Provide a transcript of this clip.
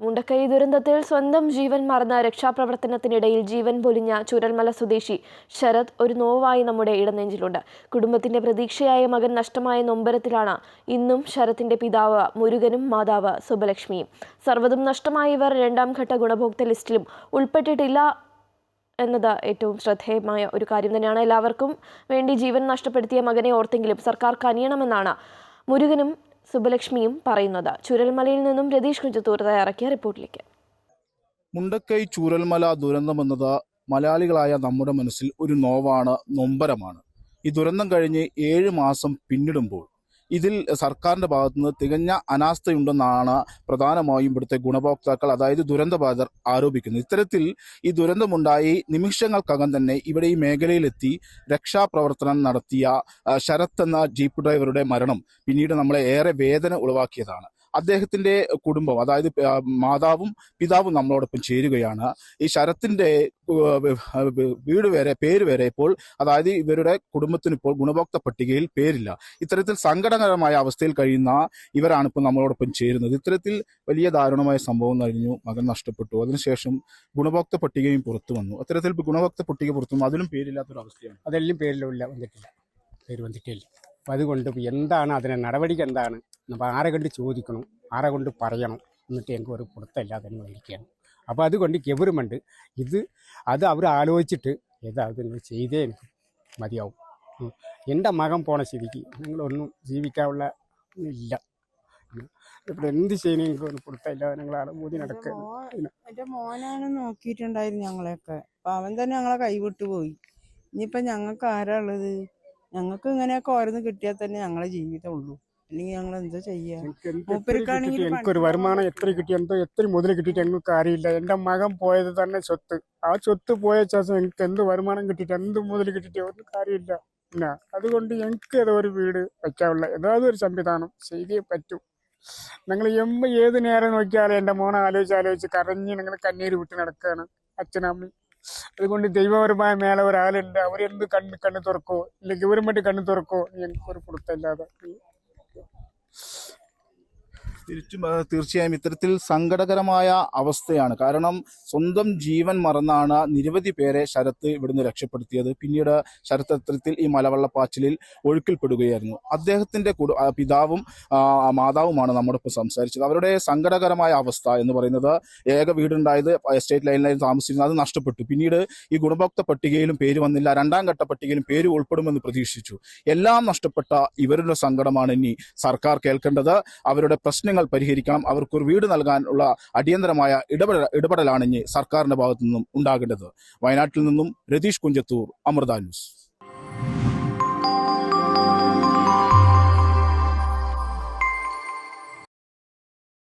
മുണ്ടക്കൈ ദുരന്തത്തിൽ സ്വന്തം ജീവൻ മറന്ന രക്ഷാപ്രവർത്തനത്തിനിടയിൽ ജീവൻ പൊലിഞ്ഞ ചുരൽമല സ്വദേശി ശരത് ഒരു നോവായി നമ്മുടെ ഇടനെഞ്ചിലുണ്ട്. കുടുംബത്തിന്റെ പ്രതീക്ഷയായ മകൻ നഷ്ടമായ നൊമ്പരത്തിലാണ് ഇന്നും ശരത്തിന്റെ പിതാവ് മുരുകനും മാതാവ് സുബലക്ഷ്മിയും. സർവതും നഷ്ടമായ ഇവർ രണ്ടാം ഘട്ട ഗുണഭോക്തൃ ലിസ്റ്റിലും ഉൾപ്പെട്ടിട്ടില്ല എന്നത് ഏറ്റവും ശ്രദ്ധേയമായ ഒരു കാര്യം തന്നെയാണ്. എല്ലാവർക്കും വേണ്ടി ജീവൻ നഷ്ടപ്പെടുത്തിയ മകനെ ഓർത്തെങ്കിലും സർക്കാർ കനിയണമെന്നാണ് മുരുകനും സുബലക്ഷ്മിയും പറയുന്നത്. ചുരൽമലയിൽ നിന്നും രതീഷ് കുഞ്ചത്തൂർ തയ്യാറാക്കിയ റിപ്പോർട്ടിലേക്ക്. മുണ്ടക്കൈ ചൂരൽമല ദുരന്തമെന്നത് മലയാളികളായ നമ്മുടെ മനസ്സിൽ ഒരു നോവാണ് നൊമ്പരമാണ്. ഈ ദുരന്തം കഴിഞ്ഞ് ഏഴ് മാസം പിന്നിടുമ്പോൾ ഇതിൽ സർക്കാരിന്റെ ഭാഗത്തുനിന്ന് തികഞ്ഞ അനാസ്ഥയുണ്ടെന്നാണ് പ്രധാനമായും ഇവിടുത്തെ ഗുണഭോക്താക്കൾ അതായത് ദുരന്തബാധിതർ ആരോപിക്കുന്നത്. ഇത്തരത്തിൽ ഈ ദുരന്തമുണ്ടായി നിമിഷങ്ങൾക്കകം തന്നെ ഇവിടെ ഈ മേഖലയിലെത്തി രക്ഷാപ്രവർത്തനം നടത്തിയ ശരത് എന്ന ജീപ്പ് ഡ്രൈവറുടെ മരണം പിന്നീട് നമ്മളെ ഏറെ വേദന ഉളവാക്കിയതാണ്. അദ്ദേഹത്തിന്റെ കുടുംബം അതായത് മാതാവും പിതാവും നമ്മളോടൊപ്പം ചേരുകയാണ്. ഈ ശരത്തിന്റെ വീട് വരെ പേര് വരെ ഇപ്പോൾ അതായത് ഇവരുടെ കുടുംബത്തിന് ഇപ്പോൾ ഗുണഭോക്ത പട്ടികയിൽ പേരില്ല. ഇത്തരത്തിൽ സങ്കടകരമായ അവസ്ഥയിൽ കഴിയുന്ന ഇവരാണ് ഇപ്പോൾ നമ്മളോടൊപ്പം ചേരുന്നത്. ഇത്തരത്തിൽ വലിയ ദാരുണമായ സംഭവം കഴിഞ്ഞു മകൻ നഷ്ടപ്പെട്ടു. അതിനുശേഷം ഗുണഭോക്ത പട്ടികയും പുറത്തു വന്നു. അത്തരത്തിൽ ഗുണഭോക്ത പട്ടിക പുറത്തു വന്നു. അതിലും പേരില്ലാത്തൊരു അവസ്ഥയാണ് അതെല്ലാം പേരിലില്ല വന്നിട്ടില്ല. പേര് വന്നിട്ടില്ല അതുകൊണ്ട് എന്താണ് അതിനെ നടപടിക്ക് എന്താണ്? അപ്പോൾ ആരെ കൊണ്ട് ചോദിക്കണം ആരെ കൊണ്ട് പറയണം എന്നിട്ട് എനിക്ക് ഒരു പുറത്തല്ലാതെ ഇരിക്കുകയാണ്. അപ്പോൾ അതുകൊണ്ട് ഗവൺമെന്റ് ഇത് അത് അവർ ആലോചിച്ചിട്ട് ഏതാ നിങ്ങൾ ചെയ്തേ എനിക്ക് മതിയാവും. എന്റെ മകൻ പോണ സ്ഥിതിക്ക് നിങ്ങളൊന്നും ജീവിക്കാനുള്ള ഇല്ല. ഇവിടെ എന്ത് ചെയ്യണം? എനിക്ക് ഒരു പുറത്തല്ലാതെ ഞങ്ങൾ ആളുകൂടി നടക്കുക. എന്റെ മോനാണ് നോക്കിയിട്ടുണ്ടായിരുന്നു ഞങ്ങളെയൊക്കെ. അപ്പം അവൻ തന്നെ ഞങ്ങളെ കൈവിട്ടു പോയി. ഇനിയിപ്പം ഞങ്ങൾക്ക് ആരാ ഉള്ളത്? ഞങ്ങൾക്ക് ഇങ്ങനെയൊക്കെ ഓരോന്ന് കിട്ടിയാൽ തന്നെ ഞങ്ങളെ ജീവിതം ഉള്ളൂ. അല്ലെങ്കിൽ ഞങ്ങൾ എന്താ ചെയ്യുക എനിക്കൊരു വരുമാനം എത്ര കിട്ടി എന്തോ എത്ര മുതൽ കിട്ടിയിട്ട് ഞങ്ങൾക്ക് അറിയില്ല എന്റെ മകൻ പോയത് തന്നെ സ്വത്ത്. ആ സ്വത്ത് പോയ ശേഷം എനിക്ക് എന്ത് വരുമാനം കിട്ടിയിട്ട് എന്ത് മുതൽ കിട്ടിയിട്ട് ഒന്നും കാര്യമില്ല. പിന്നെ അതുകൊണ്ട് എനിക്ക് ഏതോ ഒരു വീട് വെക്കാനുള്ള ഏതാതും ഒരു സംവിധാനം ചെയ്തേ പറ്റൂ. നിങ്ങൾ എമ്മ ഏത് നേരം നോക്കിയാലും എന്റെ മോനെ ആലോചിച്ച് ആലോചിച്ച് കരഞ്ഞ് നിങ്ങൾ കണ്ണീര് വിട്ട് നടക്കുകയാണ് അച്ഛനമ്മയും അതുകൊണ്ട് ദൈവപരമായ മേലെ ഒരാളുണ്ട്. അവരെന്ത് കണ്ണ് കണ്ണ് തുറക്കോ ഇല്ല ഗവൺമെന്റ് കണ്ണ് തുറക്കോ എനിക്കൊരു പുറത്തല്ലാതെ തിരിച്ചും തീർച്ചയായും ഇത്തരത്തിൽ സങ്കടകരമായ അവസ്ഥയാണ്. കാരണം സ്വന്തം ജീവൻ മറന്നാണ് നിരവധി പേരെ ശരത്ത് ഇവിടുന്ന് രക്ഷപ്പെടുത്തിയത്. പിന്നീട് ശരത്ത് അത്തരത്തിൽ ഈ മലവെള്ളപ്പാച്ചിലിൽ ഒഴുക്കിൽപ്പെടുകയായിരുന്നു. അദ്ദേഹത്തിന്റെ പിതാവും മാതാവുമാണ് നമ്മോടൊപ്പം സംസാരിച്ചത്. അവരുടെ സങ്കടകരമായ അവസ്ഥ എന്ന് പറയുന്നത് ഏക വീടുണ്ടായത് എസ്റ്റേറ്റ് ലൈനിലായി താമസിച്ചിരുന്നത്. അത് നഷ്ടപ്പെട്ടു. പിന്നീട് ഈ ഗുണഭോക്ത പട്ടികയിലും പേര് വന്നില്ല. രണ്ടാം ഘട്ട പട്ടികയിലും പേര് ഉൾപ്പെടുമെന്ന് പ്രതീക്ഷിച്ചു. എല്ലാം നഷ്ടപ്പെട്ട ഇവരുടെ സങ്കടമാണ് ഇനി സർക്കാർ കേൾക്കേണ്ടത്. അവരുടെ പ്രശ്നങ്ങൾ പരിഹരിക്കണം. അവർക്കൊരു വീട് നൽകാനുള്ള അടിയന്തരമായ ഇടപെടൽ ഇടപെടലാണ് ഇനി സർക്കാരിന്റെ ഭാഗത്തു നിന്നും ഉണ്ടാകേണ്ടത്. വയനാട്ടിൽ നിന്നും രതീഷ് കുഞ്ചത്തൂർ അമൃത ന്യൂസ്.